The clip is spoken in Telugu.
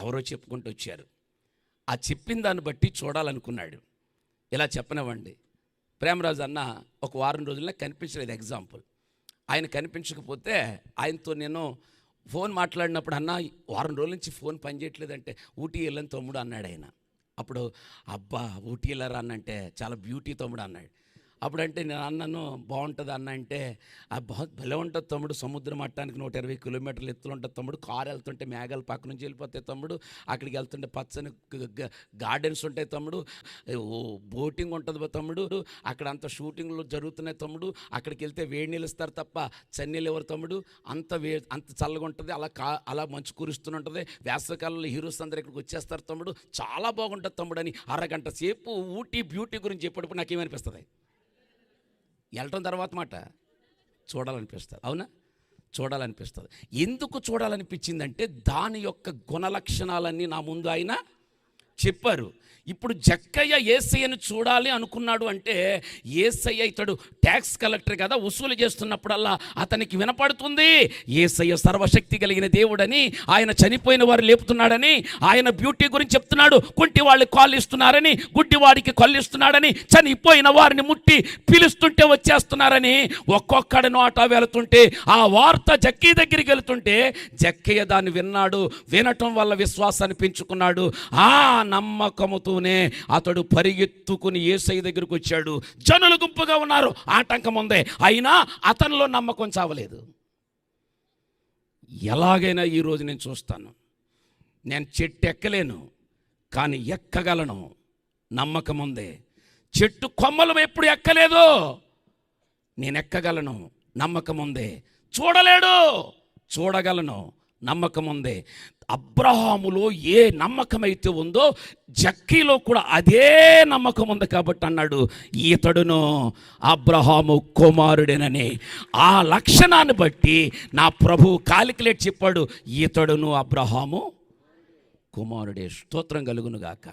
ఎవరో చెప్పుకుంటూ వచ్చారు. ఆ చెప్పిన దాన్ని బట్టి చూడాలనుకున్నాడు. ఇలా చెప్పనివ్వండి. ప్రేమరాజు అన్న ఒక వారం రోజుల్లో కనిపించలేదు ఎగ్జాంపుల్. ఆయన కనిపించకపోతే ఆయనతో నేను ఫోన్ మాట్లాడినప్పుడు అన్న వారం రోజుల నుంచి ఫోన్ పనిచేయట్లేదంటే ఊటీ వెళ్ళని తమ్ముడు అన్నాడు ఆయన. అప్పుడు అబ్బా ఊటీ వెళ్ళరా అన్నంటే చాలా బ్యూటీ తమ్ముడు అన్నాడు. అప్పుడంటే నేను అన్నను బాగుంటుంది అన్న అంటే ఆ బా భలే ఉంటుంది తమ్ముడు సముద్ర మట్టానికి నూట ఇరవై కిలోమీటర్లు ఎత్తులు ఉంటుంది తమ్ముడు. కారు వెళ్తుంటే మేఘాలు పక్క నుంచి వెళ్ళిపోతాయి తమ్ముడు. అక్కడికి వెళ్తుంటే పచ్చని గార్డెన్స్ ఉంటాయి తమ్ముడు. ఓ బోటింగ్ ఉంటుంది బా తమ్ముడు. అక్కడ అంత షూటింగ్లు జరుగుతున్నాయి తమ్ముడు. అక్కడికి వెళ్తే వేడి నీళ్ళు ఇస్తారు తప్ప చన్నీళ్ళు ఎవరు తమ్ముడు. అంత వే అంత చల్లగా ఉంటుంది. అలా కా అలా మంచు కురుస్తూనే ఉంటుంది. వేసవికాలంలో హీరోస్ అందరు ఇక్కడికి వచ్చేస్తారు తమ్ముడు. చాలా బాగుంటుంది తమ్ముడు అని అరగంట సేపు ఊటీ బ్యూటీ గురించి చెప్పేటప్పుడు నాకేమనిపిస్తుంది? వెళ్ళటం తర్వాత మాట చూడాలనిపిస్తుంది. అవునా? చూడాలనిపిస్తుంది. ఎందుకు చూడాలనిపించిందంటే దాని యొక్క గుణలక్షణాలన్నీ నా ముందు ఆయన చెప్పారు. ఇప్పుడు జక్కయ్య ఏసయ్యను చూడాలి అనుకున్నాడు అంటే ఏసయ్య ఇతడు ట్యాక్స్ కలెక్టర్ కదా వసూలు చేస్తున్నప్పుడల్లా అతనికి వినపడుతుంది ఏసయ్య సర్వశక్తి కలిగిన దేవుడని ఆయన చనిపోయిన వారు లేపుతున్నాడని ఆయన బ్యూటీ గురించి చెప్తున్నాడు కుంటి వాళ్ళు కాళ్ళు ఇస్తున్నారని గుడ్డివాడికి కళ్ళు ఇస్తున్నాడని చనిపోయిన వారిని ముట్టి పిలుస్తుంటే వచ్చేస్తున్నారని ఒక్కొక్కడి నోట వెళుతుంటే ఆ వార్త జక్కీ దగ్గరికి వెళుతుంటే జక్కయ్య దాన్ని విన్నాడు వినటం వల్ల విశ్వాసాన్ని పెంచుకున్నాడు. ఆ నమ్మకముతోనే అతడు పరిగెత్తుకుని ఏసై దగ్గరికి వచ్చాడు. జనులు గుంపుగా ఉన్నారు. ఆటంకం ఉందే. అయినా అతనిలో నమ్మకం చావలేదు. ఎలాగైనా ఈరోజు నేను చూస్తాను. నేను చెట్టు ఎక్కలేను. కానీ ఎక్కగలను. నమ్మకం ఉందే. చెట్టు కొమ్మలు ఎప్పుడు ఎక్కలేదు. నేను ఎక్కగలను. నమ్మకం ఉందే. చూడలేడు. చూడగలను. నమ్మకం ఉంది అబ్రహాములో ఏ నమ్మకం అయితే ఉందో జక్కీలో కూడా అదే నమ్మకం ఉంది కాబట్టి అన్నాడు ఈతడును అబ్రహాము కుమారుడేనని. ఆ లక్షణాన్ని బట్టి నా ప్రభు కాలిక్యులేట్ చెప్పాడు ఈతడును అబ్రహాము కుమారుడే. స్తోత్రం కలుగునుగాక.